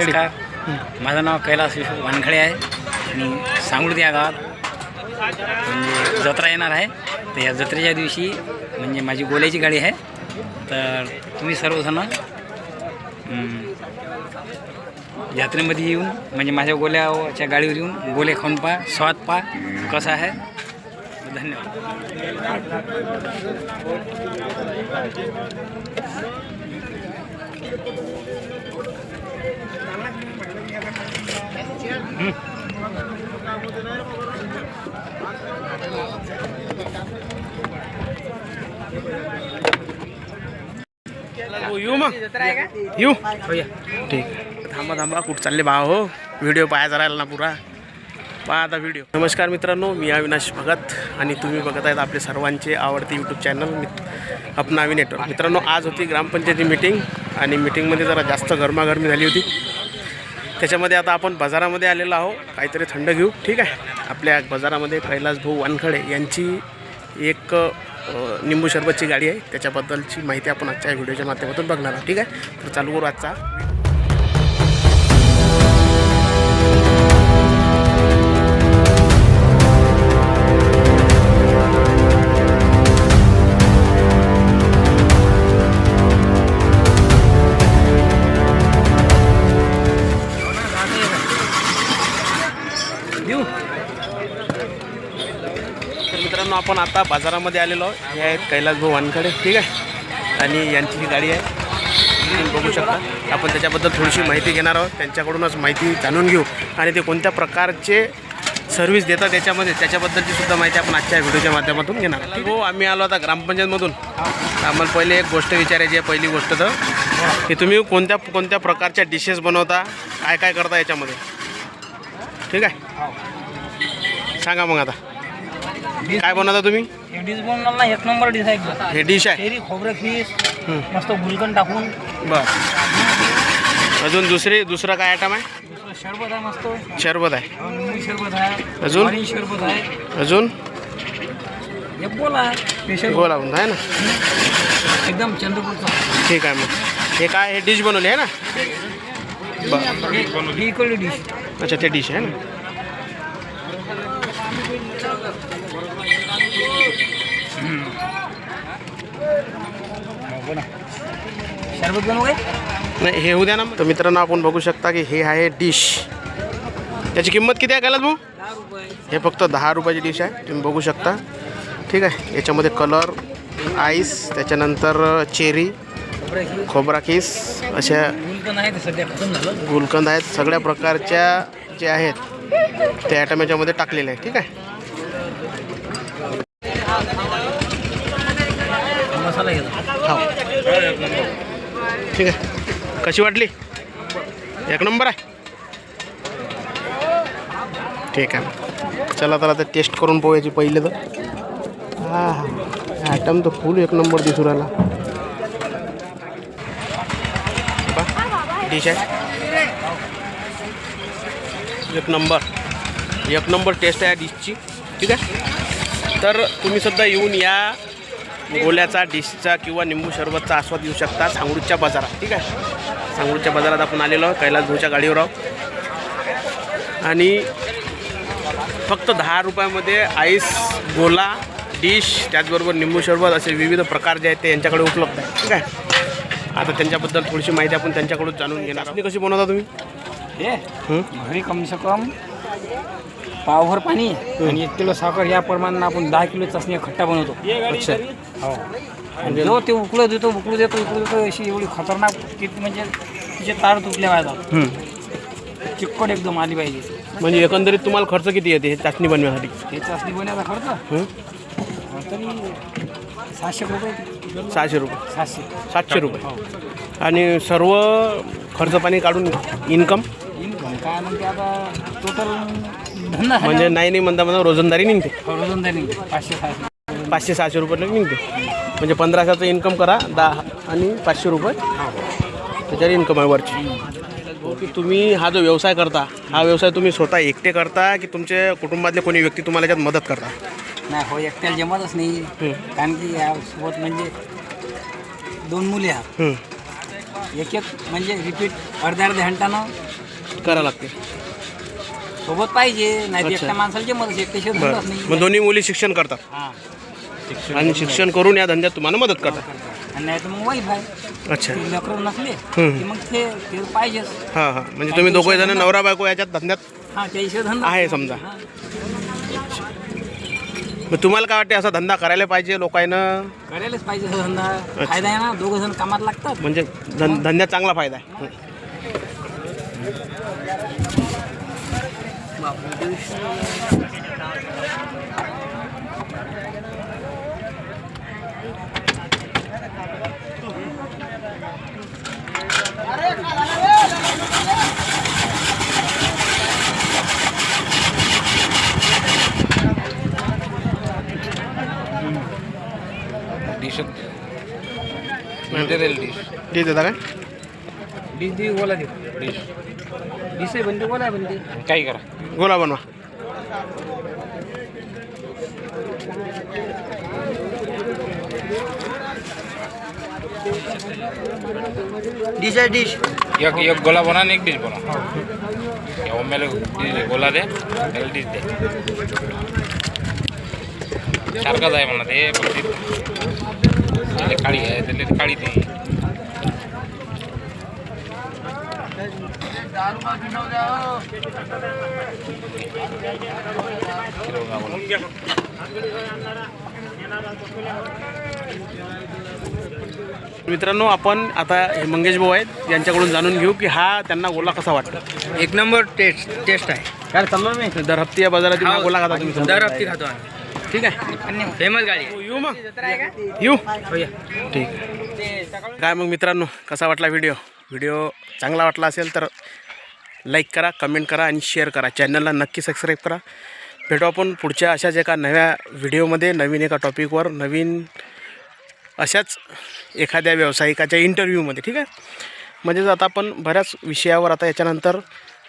नमस्कार. माझं नाव कैलास विश्व वानखडे आहे. आणि सांगुर्दी या गावात म्हणजे जत्रा येणार आहे. तर या जत्रेच्या दिवशी म्हणजे माझी गोल्याची गाडी आहे. तर तुम्ही सर्वजण यात्रेमध्ये येऊन म्हणजे माझ्या गोल्याच्या गाडीवर येऊन गोले खाऊन पहा स्वाद पहा कसा आहे. धन्यवाद. येऊ मग येऊ ठीक थांबा थांबा कुठं चालले भाव हो व्हिडिओ पाहायचा राहिला ना पुरा. पहा आता व्हिडिओ. नमस्कार मित्रांनो मी अविनाश भगत आणि तुम्ही बघत आहेत आपले सर्वांचे आवडते यूट्यूब चॅनल अपना नेटवर्क मित्रांनो आज होती ग्रामपंचायती मिटिंग आणि मिटिंगमध्ये जरा जास्त गरमागरमी झाली होती. त्याच्यामध्ये आता आपण बाजारामध्ये आलेलो आहो काहीतरी थंड घेऊ. ठीक आहे? आपल्या बाजारामध्ये कैलास भाऊ वानखडे यांची एक निंबू शरबतची गाडी आहे. त्याच्याबद्दलची माहिती आपण आजच्या व्हिडिओच्या माध्यमातून बघणार आहोत. ठीक आहे? तर चालू करू आजचा. मित्रांनो आपण आता बाजारामध्ये आलेलो आहोत. हे आहेत कैलास भाऊ वानखडे ठीक आहे? आणि यांची ही गाडी आहे. तुम्ही बघू शकता. आपण त्याच्याबद्दल थोडीशी माहिती घेणार आहोत. त्यांच्याकडूनच माहिती जाणून घेऊ. आणि ते कोणत्या प्रकारचे सर्व्हिस देतात त्याच्यामध्ये त्याच्याबद्दलची सुद्धा माहिती आपण आजच्या व्हिडिओच्या माध्यमातून घेणार ठीक हो आम्ही आलो आता ग्रामपंचायतमधून. आम्हाला पहिले एक गोष्ट विचारायची आहे पहिली गोष्ट तर की तुम्ही कोणत्या कोणत्या प्रकारच्या डिशेस बनवता? काय काय करता याच्यामध्ये? ठीक आहे? सांगा मग आता. काय बनवता तुम्ही? हे डिश बनवणार ना एक नंबर डिश आहे. हे डिश आहे. तेरी खोबरं खीस. मस्त गुलकंद टाकून. बर. अजून दुसरी दुसरं काय आयटम आहे? दुसरं शरबत आहे मस्त. शरबत आहे. शरबत आहे. अजून? शरबत आहे. अजून? हे बोला स्पेशल गोल आहे ना? एकदम चंद्रपूरचा. ठीक आहे मग. हे काय हे डिश बनवली आहे ना? बर. ही इकडली डिश अच्छा ते डिश आहे ना? शरबत बनवू नाही हे उद्या ना. तर मित्रांनो आपण बघू शकता की हे आहे डिश. त्याची किंमत किती आहे कालच भाऊ? हे फक्त दहा रुपयाची डिश आहे. तुम्ही बघू शकता. ठीक आहे. याच्यामध्ये कलर आईस त्याच्यानंतर चेरी खोबरा खीस अशा गुलकंद आहेत. सगळ्या प्रकारच्या जे आहेत ते आयटम याच्यामध्ये टाकलेले आहे ठीक आहे. मसाला घेतो ठीक आहे. कशी वाटली? एक नंबर आहे. ठीक आहे. चला तर आता टेस्ट करून पोहायची पहिले तर. हा ॲटम तर फुल एक नंबर दिसू राहिला. डिश आहे. एक नंबर. एक नंबर टेस्ट आहे डिशची ठीक आहे? तर तुम्ही सुद्धा येऊन या. गोल्याचा डिशचा किंवा निंबू सरबतचा आस्वाद घेऊ शकता सांगरूच्या बाजारात. ठीक आहे? सांगरूच्या बाजारात आपण आलेलो आहोत कैलास भाऊच्या गाडीवर आहोत. आणि फक्त दहा रुपयामध्ये आईस गोला डिश त्याचबरोबर निंबू सरबत असे विविध प्रकार जे आहेत ते यांच्याकडे उपलब्ध आहेत. ठीक आहे? आता त्यांच्याबद्दल थोडीशी माहिती आपण त्यांच्याकडून जाणून घेणार कशी बनवता तुम्ही? घरी कम से कम पावभर पाणी आणि एक किलो साखर या प्रमाणात आपण दहा किलो चाचणी खट्टा बनवतो. अच्छा. हो. आणि जो ते उकळू देतो उकळू देतो उकळू देतो अशी एवढी खतरनाक किती म्हणजे तिचे तार तुटले पाहिजे हं. चिक्कट एकदम आली पाहिजे. म्हणजे एकंदरीत तुम्हाला खर्च किती येते हे चाचणी बनवण्यासाठी? हे चाचणी बनवायचा खर्च? हं? तरी सातशे रुपये. सहाशे रुपये. सातशे सातशे रुपये. आणि सर्व खर्च पाणी काढून इन्कम काय म्हणते आता टोटल धंदा म्हणजे नाही नाही म्हणता म्हणता रोजंदारी निघते. रोजंदारी पाचशे सहाशे. पाचशे सहाशे रुपये निघते. म्हणजे पंधराशेचं इन्कम करा दहा आणि पाचशे रुपये. त्याच्यावर इन्कम आहे वरची. की तुम्ही हा जो व्यवसाय करता हा व्यवसाय तुम्ही स्वतः एकटे करता की तुमच्या कुटुंबातले कोणी व्यक्ती तुम्हाला याच्यात मदत करता? नाही हो एकट्याला जमतच नाही. हं. कारण की यासोबत म्हणजे दोन मुली आहात. हं. एक एक म्हणजे रिपीट अर्ध्या अर्ध्या घंटानं करा लागते. सोबत पाहिजे नाही तर अच्छा. एकट्या माणसाला जमत एकट्याशिवाय बरं. धंदाच मग नाही दोन्ही मुली शिक्षण करतात. हां. आणि शिक्षण करून या धंद्यात तुम्हाला मदत करतात. आणि नाही तर मग वाईफ आहे अच्छा. ते लेकरं नसले हम्म. की मग ते ते पाहिजेच. हां हां. म्हणजे तुम्ही दोघे जण नवरा बायको याच्यात धंद्यात हां आहे समजा. हां. मग तुम्हाला काय वाटते असा धंदा करायला पाहिजे लोकांनं? करायलाच पाहिजे हा धंदा. फायदा आहे ना दोघं जण कामात लागतात. म्हणजे धंद्यात चांगला फायदा आहे. डिश मटेरियल डिश ठीक देता काय डिश दी बोला दे डिश डिश आहे बनते बोला बनते काही करा? गोला बनवा. डिश आहे डिश। एक एक गोला बना आणि एक डिश बना या ओम्याला डिश गोला दे त्याला डिश दे. सारखाच आहे म्हणा ते पण ते त्याला काळी आहे त्याला काळी दे किलो गोला. मित्रांनो आपण आता हे मंगेश भाऊ आहेत. यांच्याकडून जाणून घेऊ की हा त्यांना गोला कसा वाटतो एक नंबर टेस्ट टेस्ट आहे. काय चालणार नाही दर हप्ती या बाजारात हा गोला खाता तुम्ही. दर हप्ती खातो आम्ही. ठीक आहे. फेमस गाडी आहे. येऊ मग. येऊ. हो या. ठीक. आहे काय मग मित्रांनो कसा वाटला व्हिडिओ व्हिडिओ चांगला वाटला असेल तर लाईक करा कमेंट करा आणि शेअर करा. चॅनलला नक्की सबस्क्राईब करा. भेटू आपण पुढच्या अशाच एका नव्या व्हिडिओमध्ये नवीन एका टॉपिकवर नवीन अशाच एखाद्या व्यावसायिकाच्या इंटरव्ह्यूमध्ये ठीक आहे? म्हणजेच आता आपण बऱ्याच विषयावर आता याच्यानंतर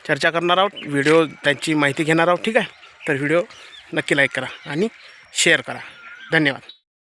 चर्चा करणार आहोत. व्हिडिओ त्यांची माहिती घेणार आहोत ठीक आहे? तर व्हिडिओ नक्की लाईक करा आणि शेअर करा. धन्यवाद.